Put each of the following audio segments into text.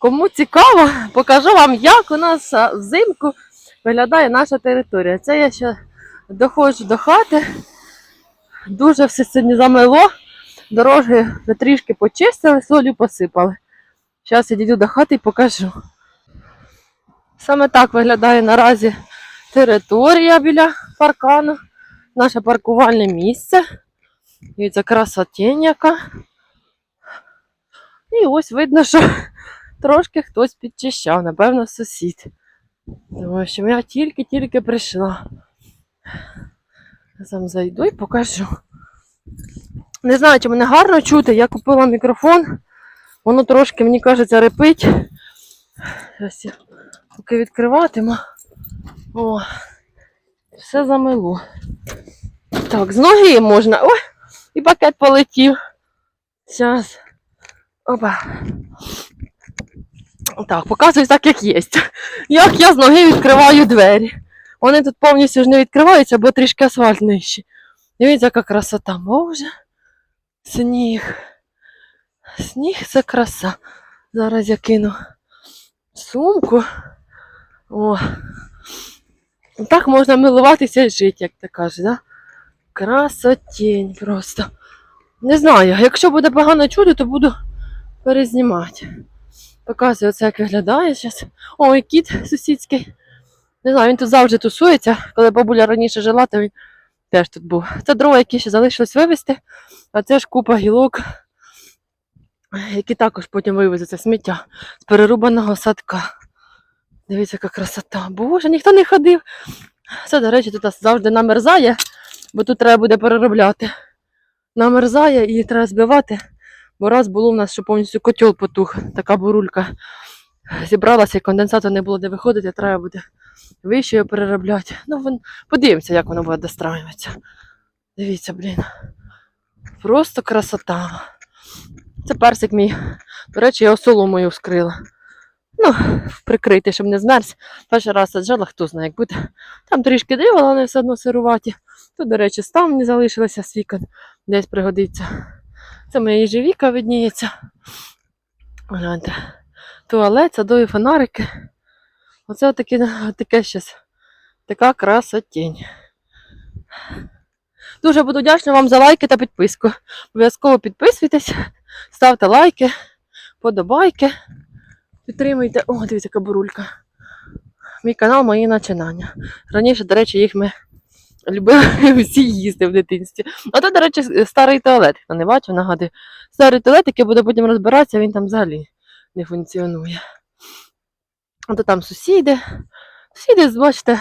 Кому цікаво, покажу вам, як у нас взимку виглядає наша територія. Це я ще доходжу до хати. Дуже все сьогодні замело. Дороги трішки почистили, солю посипали. Зараз я дійду до хати і покажу. Саме так виглядає наразі територія біля паркану, наше паркувальне місце. Дивіться, красотень яка. І ось видно, що трошки хтось підчищав, напевно, сусід. Тому що я тільки-тільки прийшла. Сам зайду і покажу. Не знаю, чи мене гарно чути. Я купила мікрофон. Воно трошки, мені кажеться, репить. Зараз я поки відкриватиму. О, все замило. Так, з ноги можна. Ой, і пакет полетів. Зараз. Опа. Так, показую так, як є. Як я з ноги відкриваю двері. Вони тут повністю ж не відкриваються, бо трішки асфальт нижче. Дивіться, яка красота. Боже. Сніг. Сніг це краса. Зараз я кину сумку. О. Так можна милуватися і жити, як ти кажеш, да? Красотень просто. Не знаю, якщо буде погано чути, то буду перезнімати. Показую це, як виглядає зараз. Ой, кіт сусідський. Не знаю, він тут завжди тусується. Коли бабуля раніше жила, то він теж тут був. Це дрова, які ще залишилось вивезти, а це ж купа гілок, які також потім вивезуться сміття з перерубаного садка. Дивіться, яка красота. Боже, ніхто не ходив. Це, до речі, тут завжди намерзає, бо тут треба буде переробляти. Намерзає і треба збивати. Бо раз було в нас, що повністю котел потух, така бурулька зібралася, і конденсатор не було де виходити, треба буде вище його переробляти. Ну, вон, подивимося, як воно буде достраюватися. Дивіться, блін. Просто красота. Це персик мій. До речі, я його соломою вскрила. Ну, прикрити, щоб не змерз. Перший раз саджала, хто знає, як буде. Там трішки дерева, але все одно сируваті. Тут, до речі, став не залишилося з вікон, десь пригодиться. Це моя їжевіка видніється. Гляньте. Туалет, садові фонарики. Оце таке, таке щас. Така красотень. Дуже буду вдячна вам за лайки та підписку. Обов'язково підписуйтесь, ставте лайки, подобайки. Підтримуйте. О, дивіться, яка бурулька. Мій канал, мої начинання. Раніше, до речі, їх ми любили всі їсти в дитинстві. А то, до речі, старий туалет. Хто не бачив, нагадую. Старий туалет, який буде потім розбиратися, він там взагалі не функціонує. А то там сусіди. Сусіди, бачите,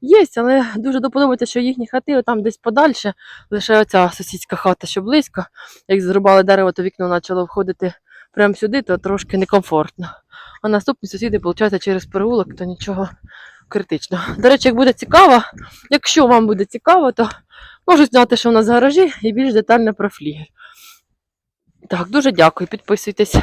є, але дуже доподобається, що їхні хати там десь подальше, лише оця сусідська хата, що близько. Як зрубали дерево, то вікно почало входити прямо сюди, то трошки некомфортно. А наступні сусіди, виходить, через переулок, то нічого критичного. До речі, як буде цікаво, якщо вам буде цікаво, то можу зняти, що у нас в гаражі, і більш детально про флігель. Так, дуже дякую, підписуйтесь.